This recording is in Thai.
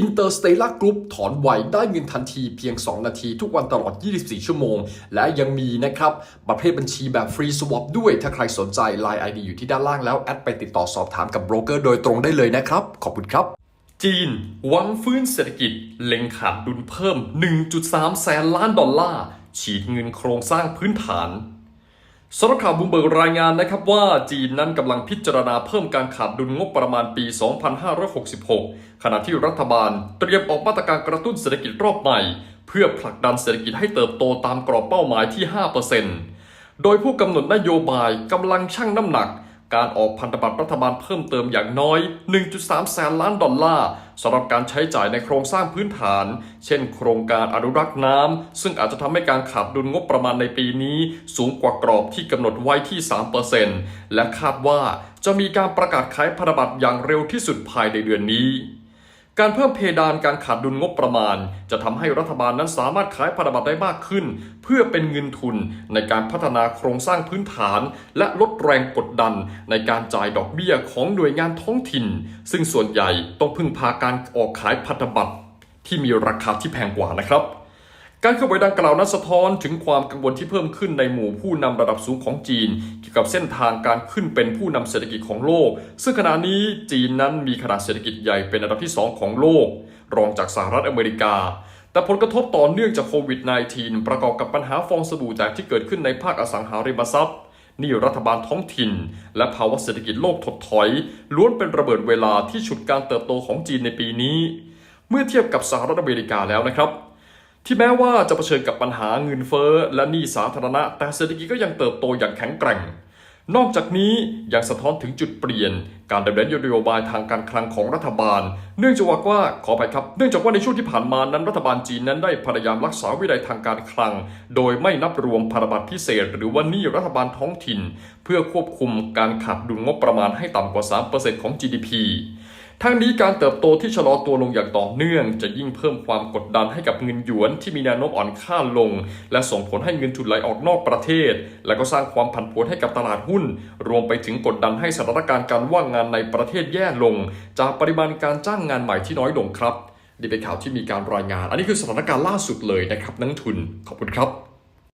Interstellar Group ถอนไวได้เงินทันทีเพียง 2 นาทีทุกวันตลอด 24 ชั่วโมง และยังมีนะครับประเภทบัญชีแบบฟรีสวอปด้วย ถ้าใครสนใจ Line ID อยู่ที่ด้านล่างแล้ว แอดไปติดต่อสอบถามกับโบรกเกอร์โดยตรงได้เลยนะครับ ขอบคุณครับ จีนหวังฟื้นเศรษฐกิจ เล็งขาดดุลเพิ่ม 1.3 แสนล้านดอลลาร์ฉีดเงินโครงสร้างพื้นฐาน สำหรับข่าวบูมเบิร์กรายงานนะครับว่าจีนนั้นกำลังพิจารณาเพิ่มการขาดดุลงบประมาณปี 2566 ขณะที่รัฐบาลเตรียมออกมาตรการกระตุ้นเศรษฐกิจรอบใหม่ เพื่อผลักดันเศรษฐกิจให้เติบโตตามกรอบเป้าหมายที่ 5%โดยผู้กำหนดนโยบายกำลังชั่งน้ำหนัก การออกพันธบัตรรัฐบาลเพิ่มเติมอย่างน้อย 1.3 แสนล้านดอลลาร์สำหรับการใช้จ่ายในโครงสร้างพื้นฐาน เช่นโครงการอนุรักษ์น้ำ ซึ่งอาจจะทำให้การขาดดุลงบประมาณในปีนี้ สูงกว่ากรอบที่กำหนดไว้ที่ 3%และคาดว่าจะมีการประกาศขายพันธบัตรอย่างเร็วที่สุดภายในเดือนนี้ การเพิ่มเพดานการขาดดุลงบประมาณ จะทำให้รัฐบาลนั้นสามารถขายพันธบัตรได้มากขึ้น เพื่อเป็นเงินทุนในการพัฒนาโครงสร้างพื้นฐาน และลดแรงกดดัน ในการจ่ายดอกเบี้ยของหน่วยงานท้องถิ่น ซึ่งส่วนใหญ่ต้องพึ่งพาการออกขายพันธบัตรที่มีราคาที่แพงกว่านะครับ การเคลื่อนไหวดังกล่าวนั้นสะท้อนถึงความกังวลที่เพิ่มขึ้นในหมู่ผู้นำระดับสูงของจีน เกี่ยวกับเส้นทางการขึ้นเป็นผู้นำเศรษฐกิจของโลก ซึ่งขณะนี้จีนนั้นมีขนาดเศรษฐกิจใหญ่เป็นอันดับที่ 2 ของโลก รองจากสหรัฐอเมริกา แต่ผลกระทบต่อเนื่องจากโควิด -19 ประกอบกับปัญหาฟองสบู่แตกที่เกิดขึ้นในภาคอสังหาริมทรัพย์นี่รัฐบาลท้องถิ่น และภาวะเศรษฐกิจโลกถดถอย ล้วนเป็นระเบิดเวลาที่ฉุดการเติบโตของจีนในปีนี้ เมื่อเทียบกับสหรัฐอเมริกาแล้วนะครับ ที่แม้ว่าจะเผชิญกับปัญหาเงินเฟ้อและหนี้สาธารณะ แต่เศรษฐกิจก็ยังเติบโตอย่างแข็งแกร่ง นอกจากนี้ยังสะท้อนถึงจุดเปลี่ยน การดำเนินนโยบายทางการคลังของรัฐบาล เนื่องจากว่าขอไปครับ เนื่องจากว่าในช่วงที่ผ่านมานั้นรัฐบาลจีนนั้นได้พยายามรักษาวินัยทางการคลัง โดยไม่นับรวมพันธบัตรพิเศษ หรือว่านี้รัฐบาลท้องถิ่น เพื่อควบคุมการขาดดุลงบประมาณให้ต่ำกว่า 3%ของ GDP ทั้งนี้การเติบโตที่ชะลอตัวลงอย่างต่อเนื่อง จะยิ่งเพิ่มความกดดันให้กับเงินหยวนที่มีแนวโน้มอ่อนค่าลง และส่งผลให้เงินทุนไหลออกนอกประเทศ และก็สร้างความผันผวนให้กับตลาดหุ้น รวมไปถึงกดดันให้สถานการณ์การว่างงานในประเทศแย่ลง จากปริมาณการจ้างงานใหม่ที่น้อยลงครับนี่เป็นข่าวที่มีการรายงาน อันนี้คือสถานการณ์ล่าสุดเลยนะครับนักทุนขอบคุณครับ